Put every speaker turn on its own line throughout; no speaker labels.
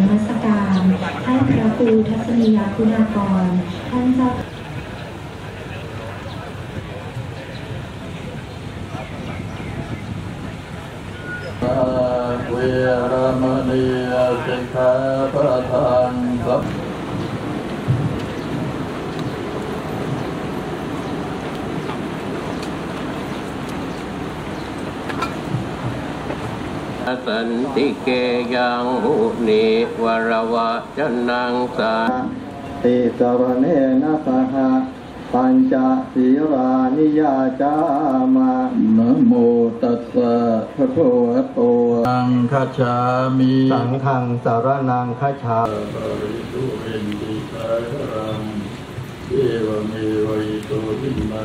นมัสการท่านพระครูทัศนียาคุณากร ท่านเจ้า
เวรมณีสิกขาปะทัง สัพสันติเกยังหุนิวรวะจนังสา
ติสรเนนะสหปัญจศีรานิยาจามา
นะโมตัสสะภะคะวะโตอังคัจฉามิ
สังฆังสารนังคัจฉา
ปริตุเรนติสารังเอวเมวัยโตทิมา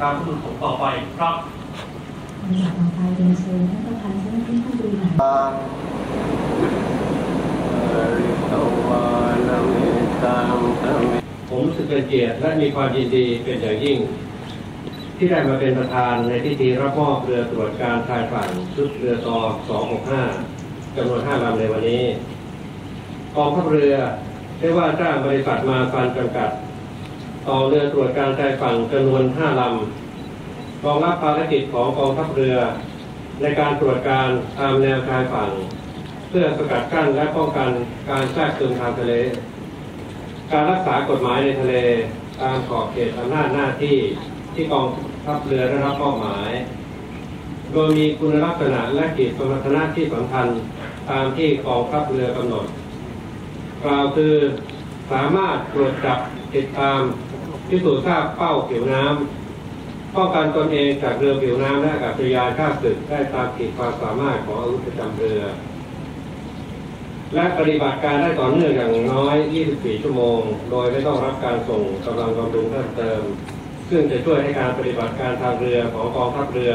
ตา
มผู้ผมต่อไปครับ
ลำดับต่อไปเรียนเชิญท่านประธานเจ้าหน้าที่ท่านบริหาร
ตัง
ริตวานเมตังสมิ
ผมรู้สึกเป็นเกียรติและมีความยินดีเป็นอย่างยิ่ง ที่ได้มาเป็นประธานในพิธีรับมอบเรือตรวจการชายฝั่งชุดเรือต่อ265จำนวน5ลำในวันนี้กองทัพเรือได้ว่าจ้างบริษัทมาฟันจำกัด ต่อเรือตรวจการชายฝั่งจำนวน5ลำรองรับภารกิจของกองทัพเรือ ในการตรวจการตามแนวชายฝั่ง เพื่อสกัดกั้นและป้องกันการแทรกซึมทางทะเล การรักษากฎหมายในทะเลตามขอบเขตอำนาจหน้าที่ที่กองทัพเรือได้รับมอบหมาย โดยมีคุณลักษณะและกิจสมรรถนะที่สำคัญตามที่กองทัพเรือกำหนดกล่าวคือสามารถตรวจจับติดตาม พิสูจน์ทราบเป้าผิวน้ำป้องกันตนเองจากเรือผิวน้ำและอากาศยานข้าศึกได้ตามขีดความสามารถของอาวุธประจำเรือ และปฏิบัติการได้ต่อเนื่องอย่างน้อย 24 ชั่วโมง โดยไม่ต้องรับการส่งกำลังบำรุงเพิ่มเติม ซึ่งจะช่วยให้การปฏิบัติการทางเรือของกองทัพเรือ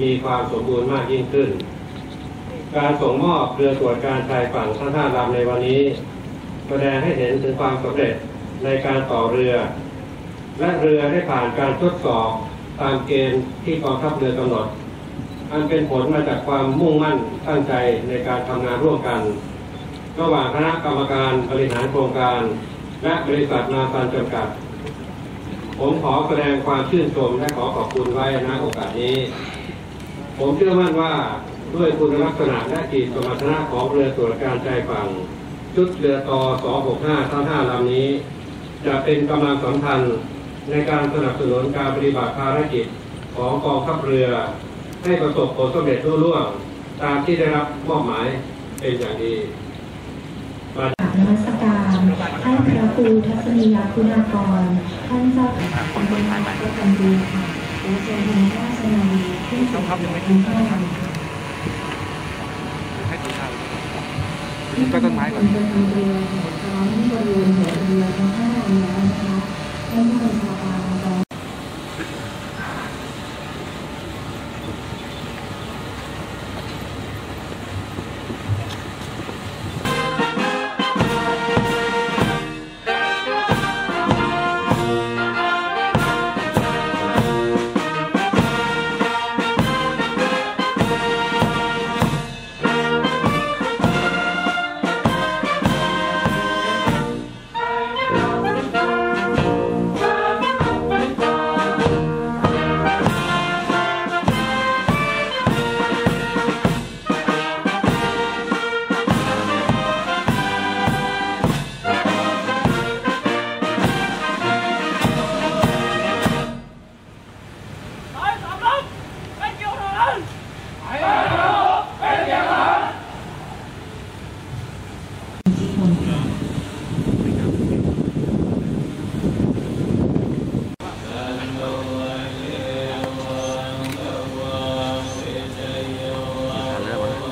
มีความสมบูรณ์มากยิ่งขึ้น การส่งมอบเรือตรวจการชายฝั่งทั้งห้าลำในวันนี้ แสดงให้เห็นถึงความสำเร็จในการต่อเรือ และเรือได้ผ่านการทดสอบตามเกณฑ์ที่กองทัพเรือกำหนด อันเป็นผลมาจากความมุ่งมั่นตั้งใจในการทำงานร่วมกัน ระหว่างคณะกรรมการบริหารโครงการ และบริษัทนาซันจำกัด ผมขอแสดงความชื่นชมและขอขอบคุณไว้ณโอกาสนี้ ผมเชื่อมั่นว่าด้วยคุณลักษณะและกิจสมรรถนะของเรือตรวจการชายฝั่งชุดเรือต่อ265ทั้ง5ลำนี้ จะเป็นกำลังสำคัญ ในการสนับสนุนการปฏิบัติภารกิจของกองทัพเรือ ให้ประสบผลสำเร็จรุ่ร่วงตามที่ได้รับมอบหมายเป็นอย่างดี
กราบนมัสการท่านพระครูทัศนียาคุณากร ท่านเจ้าตำบลประจำดีค่ะและเชิญคณะราษฎรที่สุดทุกท่าน
ก็ต้นไม้ก่อน
บนเรือหัวท้องบริเวณหัวเรือทั้งห้า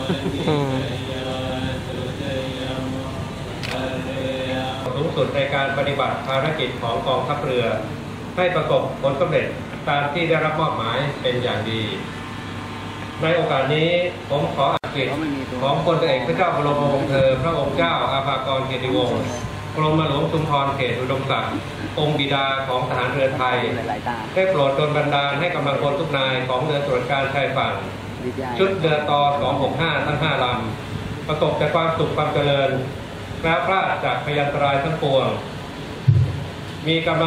สูงสุดในการปฏิบัติภารกิจของกองทัพเรือ ให้ประสบผลสำเร็จตามที่ได้รับมอบหมายเป็นอย่างดี ในโอกาสนี้ผมขออัดคลิปของพลเอกพระเจ้าบรมวงศ์เธอ พระองค์เจ้าอาภากรเกียรติวงศ์กรมหลวงชุมพรเขตอุดมศักดิ์องค์บิดาของทหารเรือไทย ได้โปรดดลบันดาลให้กำลังพลทุกนายของเรือตรวจการชายฝั่ง ชุดเรือต่อ265 ทั้ง 5 ลำ ประสบแต่ความสุขความเจริญแคล้วคลาดจากพยันตรายทั้งปวง มีกำลัง